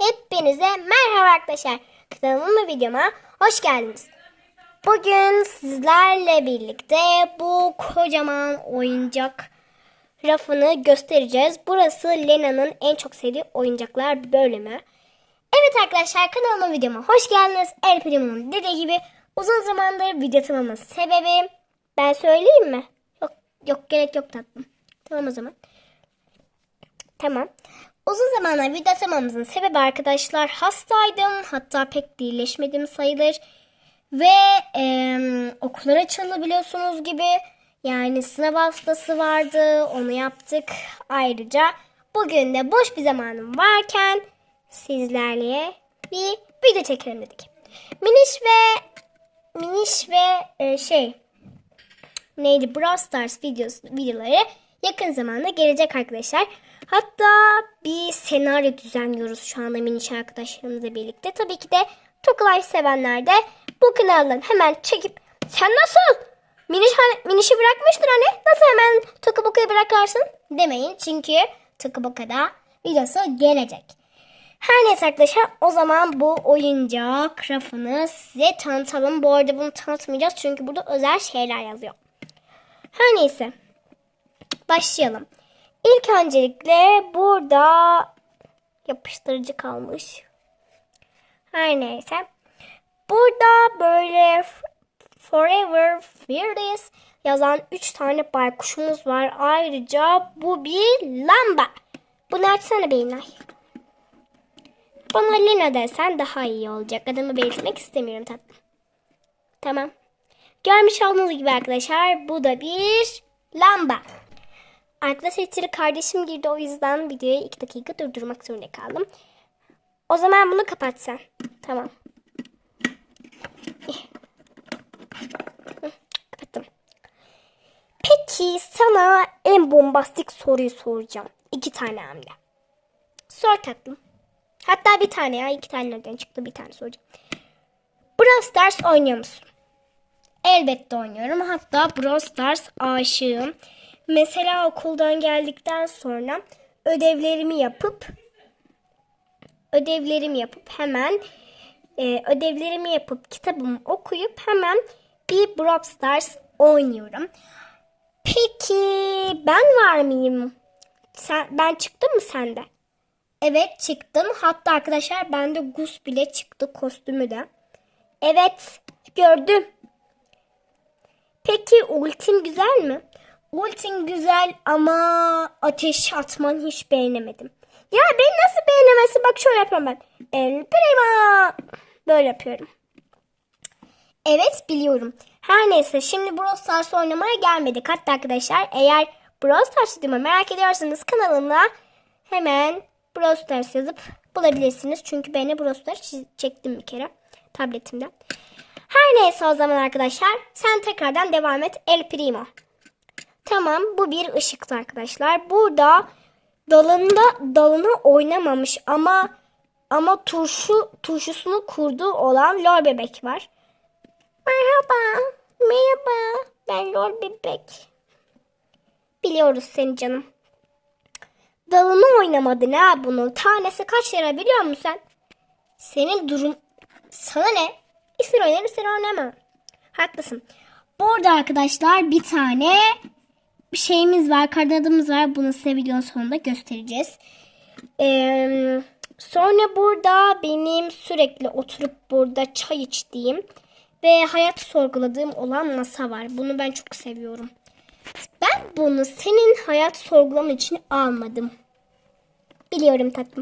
Hepinize merhaba arkadaşlar. Kanalıma videoma hoş geldiniz. Bugün sizlerle birlikte bu kocaman oyuncak rafını göstereceğiz. Burası Lena'nın en çok sevdiği oyuncaklar bölümü. Evet arkadaşlar kanalıma videoma hoş geldiniz. El Primo'nun dediği gibi uzun zamandır video atmamın sebebi ben söyleyeyim mi? Yok, yok gerek yok tatlım. Tamam o zaman. Tamam. Uzun zamanlar video atamamızın sebebi arkadaşlar hastaydım. Hatta pek iyileşmedim sayılır. Ve eee okullar açıldı biliyorsunuz gibi. Yani sınav haftası vardı. Onu yaptık. Ayrıca bugün de boş bir zamanım varken sizlerle bir video çekelim dedik. Miniş ve Miniş ve e, şey neydi Brawl Stars videosu, videoları yakın zamanda gelecek arkadaşlar. Hatta bir senaryo düzenliyoruz şu anda Miniş arkadaşlarımızla birlikte. Tabii ki de Tokulay sevenler de bu kanaldan hemen çekip sen nasıl Miniş, Miniş'i bırakmıştır hani nasıl hemen Tokuboka'yı bırakarsın demeyin. Çünkü Tokuboka'da videosu gelecek. Her neyse arkadaşlar o zaman bu oyuncak rafını size tanıtalım. Bu arada bunu tanıtmayacağız çünkü burada özel şeyler yazıyor. Her neyse. Başlayalım. İlk öncelikle burada yapıştırıcı kalmış. Her neyse. Burada böyle Forever Fearless yazan 3 tane baykuşumuz var. Ayrıca bu bir lamba. Bunu açsana Beynay. Bana Lina desen daha iyi olacak. Adımı belirtmek istemiyorum tatlım. Tamam. Görmüş olduğunuz gibi arkadaşlar bu da bir lamba. Arkadaşlar içeri kardeşim girdi o yüzden videoyu 2 dakika durdurmak zorunda kaldım. O zaman bunu kapat sen. Tamam. Kapattım. Peki sana en bombastik soruyu soracağım. İki tane hamle. Sor tatlım. Hatta bir tane ya. iki tane nereden çıktı bir tane soracağım. Brawl Stars oynuyor musun? Elbette oynuyorum. Hatta Brawl Stars aşığım. Mesela okuldan geldikten sonra ödevlerimi yapıp ödevlerimi yapıp hemen e, ödevlerimi yapıp kitabımı okuyup hemen bir Brawl Stars oynuyorum. Peki ben var mıyım? Sen, ben çıktım mı sende? Evet çıktım. Hatta arkadaşlar bende Gus bile çıktı kostümü de. Evet gördüm. Peki ultin güzel mi? Ultin güzel ama ateş atmanı hiç beğenemedim. Ya beni nasıl beğenemezsin? Bak şöyle yapıyorum ben. El prima. Böyle yapıyorum. Evet biliyorum. Her neyse şimdi Brawl Stars oynamaya gelmedik. Hatta arkadaşlar eğer Brawl Stars videomu merak ediyorsanız kanalımda hemen Brawl Stars yazıp bulabilirsiniz. Çünkü ben de Brawl Stars çektim bir kere tabletimden. Her neyse o zaman arkadaşlar sen tekrardan devam et. El Primo. Tamam bu bir ışıktı arkadaşlar. Burada dalında dalını oynamamış ama ama turşu turşusunu kurduğu olan lor bebek var. Merhaba. Merhaba. Ben lor bebek. Biliyoruz seni canım. Dalını oynamadın ha bunu. Tanesi kaç lira biliyor musun sen? Senin durum... Sana ne? İster oynarım ister oynamam. Haklısın. Burada arkadaşlar bir tane bir şeyimiz var. Kartadımız var. Bunu size videonun sonunda göstereceğiz. Ee, sonra burada benim sürekli oturup burada çay içtiğim ve hayat sorguladığım olan masa var. Bunu ben çok seviyorum. Ben bunu senin hayat sorgulaman için almadım. Biliyorum tatlım.